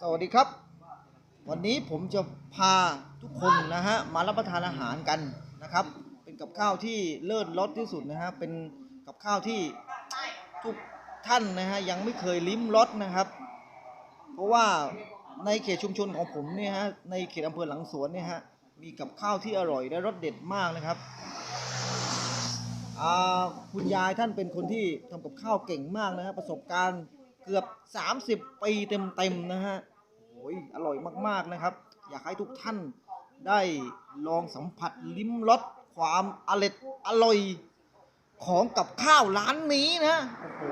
สวัสดีครับ วันนี้ผมจะพาทุกคนนะฮะมารับประทานอาหารกันนะครับ เป็นกับข้าวที่เลิศรสที่สุดนะฮะเป็นกับข้าวที่ทุกท่านนะฮะยังไม่เคยลิ้มรสนะครับ เพราะว่าในเขตชุมชนของผมเนี่ยฮะในเขตอำเภอหลังสวนเนี่ยฮะมีกับข้าวที่อร่อยและรสเด็ดมากนะครับอาคุณยายท่านเป็นคนที่ทำกับข้าวเก่งมากนะฮะประสบการณ์ เกือบ 30 ปีเต็มๆนะฮะโอ้ยอร่อยมากๆนะครับ อยากให้ทุกท่านได้ลองสัมผัสลิ้มรสความอร่อยอร่อยของกับข้าวร้านนี้นะโอ้โห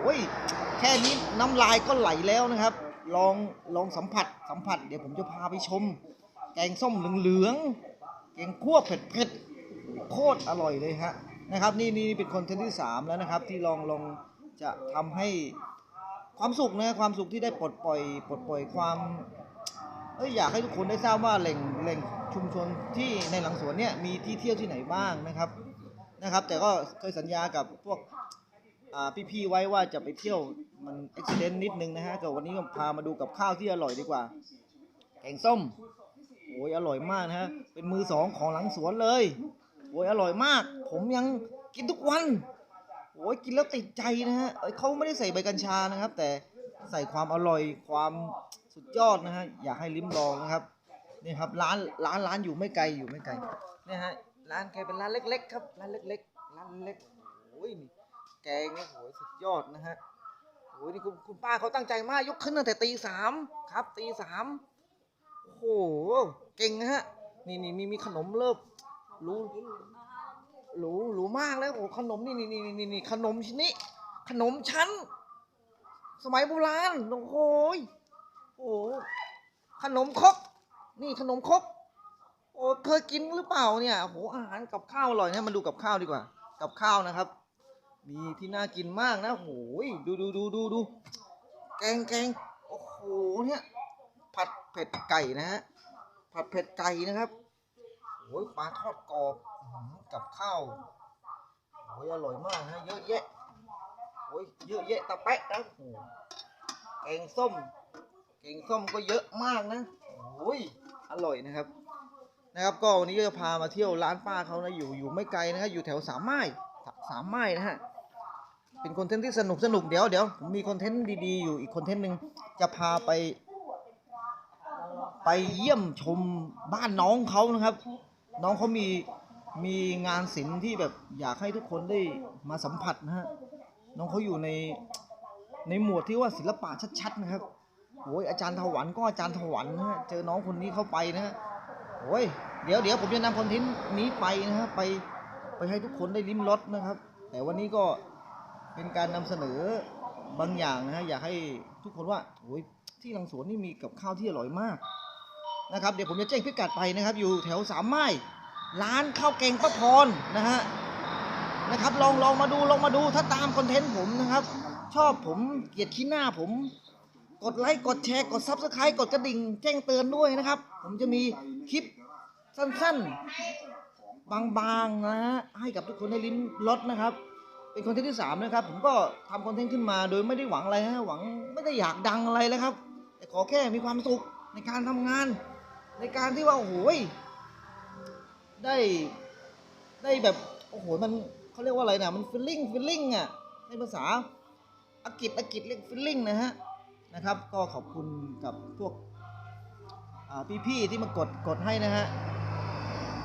แค่นี้น้ำลายก็ไหลแล้วนะครับ ลองลองสัมผัสสัมผัสเดี๋ยวผมจะพาไปชม แกงส้มเหลืองๆแกงคั่วเผ็ดๆโคตรอร่อยเลยฮะนะครับ นี่นี่เป็นคนทนต์ที่3แล้วนะครับ ที่ลองลองจะทำให้ ความสุขนะความสุขที่ได้ปลดปล่อยปลดปล่อยความเอ้ยอยากให้ทุกคนได้ทราบว่าแหล่งแหล่งชุมชนที่ในหลังสวนเนี่ยมีที่เที่ยวที่ไหนบ้างนะครับนะครับ แต่ก็เคยสัญญากับพวกอ่าพี่ๆไว้ว่าจะไปเที่ยวมันอุบิเหตุนิดนึงนะฮะแต่วันนี้ก็พามาดูกับข้าวที่อร่อยดีกว่า แกงส้มโอ้ยอร่อยมากนะฮะเป็นมือสองของหลังสวนเลยโอ้ยอร่อยมาก ผมยังกินทุกวัน โอ้ยกินแล้วติดใจนะฮะเขาไม่ได้ใส่ใบกัญชานะครับ แต่ใส่ความอร่อยความสุดยอดนะฮะอยากให้ลิ้มลองนะครับนี่ครับร้านร้านร้านอยู่ไม่ไกลอยู่ไม่ไกลเนี่ยฮะร้านแกเป็นร้านเล็ก ๆ ครับร้านเล็ก ๆ ร้านเล็กโอ้ยนี่แกงนี่โอ้ยสุดยอดนะฮะโอ้ยนี่คุณคุณป้าเขาตั้งใจมากยกขึ้นตั้งแต่ตีสามครับตีสามโอ้โหเก่งนะฮะนี่นี่มีมีขนมเลิบรู้ หรูหรูมากแล้วโอ้ขนมนี่นี่นี่นี่นี่ขนมชิ้นนี้ ขนมชั้น สมัยโบราณโอ้โหโอ้ขนมครกนี่ขนมครกโอ้เคยกินหรือเปล่าเนี่ยโอ้โหอาหารกับข้าวอร่อยเนะมาดูกับข้าวดีกว่า กับข้าวนะครับ มีที่น่ากินมากนะโอ้โหยดูดูดูดูดูแกงแกงโอ้โหเนี่ยผัดเผ็ดไก่นะฮะผัดเผ็ดไก่นะครับโอ้ยปลาทอดกรอบ กับข้าวโอ้ยอร่อยมากนะเยอะแยะโอ้ยเยอะแยะตะแปะนะโอ้แกงส้มแกงส้มก็เยอะมากนะโอ้ยอร่อยนะครับ นะครับก็วันนี้ก็จะพามาเที่ยวร้านป้าเขานะอยู่อยู่ไม่ไกลนะครับอยู่แถวสามไม้สาสามไม้นะฮะเป็นคอนเทนต์ที่สนุกสนุกเดี๋ยวเดี๋ยวผมมีคอนเทนต์ดีๆอยู่อีกคอนเทนต์หนึ่งจะพาไป ไปเยี่ยมชมบ้านน้องเขานะครับ น้องเขามี มีงานศิลป์ที่แบบอยากให้ทุกคนได้มาสัมผัสนะฮะน้องเขาอยู่ในในหมวดที่ว่าศิลปะชัดๆนะครับโอ้ยอาจารย์ถวันก็อาจารย์ถวันนะฮะเจอน้องคนนี้เข้าไปนะฮะโอ้ยเดี๋ยวเดี๋ยวผมจะนำคอนเทนต์นี้ไปนะฮะไปไปให้ทุกคนได้ลิ้มรสนะครับ แต่วันนี้ก็เป็นการนำเสนอบางอย่างนะฮะอยากให้ทุกคนว่าโอ้ยที่หลังสวนนี่มีกับข้าวที่อร่อยมากนะครับเดี๋ยวผมจะแจ้งพิกัดไปนะครับ อยู่แถวสามไม้ ร้านข้าวแกงป้าพรนะฮะนะครับลองลองมาดูลองมาดูถ้าตามคอนเทนต์ผมนะครับ ชอบผมเกลียดขี้หน้าผม กดไลค์กดแชร์กดซับสไครต์กดกระดิ่งแจ้งเตือนด้วยนะครับ ผมจะมีคลิปสั้นๆ บางๆนะฮะให้กับทุกคนได้ลิ้มรสนะครับ เป็นคอนเทนต์ที่สามนะครับ ผมก็ทำคอนเทนต์ขึ้นมา โดยไม่ได้หวังอะไรฮะหวังไม่ได้อยากดังอะไรเลยครับ แต่ขอแค่มีความสุขในการทำงาน ในการที่ว่าโอ้โหย ได้ได้แบบโอ้โหมันเขาเรียกว่าอะไรนะมันฟิลลิ่งฟิลลิ่งอะในภาษาอังกฤษอังกฤษเรียกฟิลลิ่งนะฮะนะครับ ก็ขอบคุณกับพวกอ่พี่ๆที่มากดกดให้นะฮะ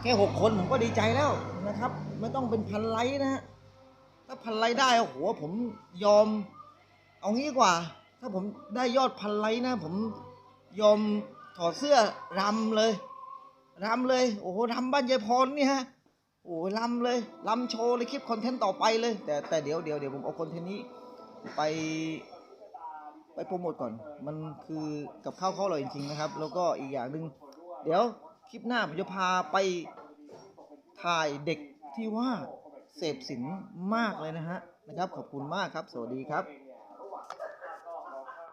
แค่หกคนผมก็ดีใจแล้วนะครับ ไม่ต้องเป็นพันไลค์นะฮะถ้าพันไลค์ได้โอ้โหผมยอมเอางี้กว่า ถ้าผมได้ยอดพันไลค์นะ ผมยอมถอดเสื้อรำเลย รำเลย โอ้โหรำบ้านยายพรนี่ฮะ โอ้โหรำเลยรำโชว์เลยคลิปคอนเทนต์ต่อไปเลย แต่แต่เดี๋ยวเดี๋ยวเดี๋ยวผมเอาคอนเทนต์นี้ไปไปโปรโมทก่อน มันคือกับข้าวเขาอร่อยจริงๆนะครับ แล้วก็อีกอย่างหนึ่งเดี๋ยวคลิปหน้าผมจะพาไปถ่ายเด็กที่ว่าเสพสินมากเลยนะฮะนะครับ ขอบคุณมากครับ สวัสดีครับ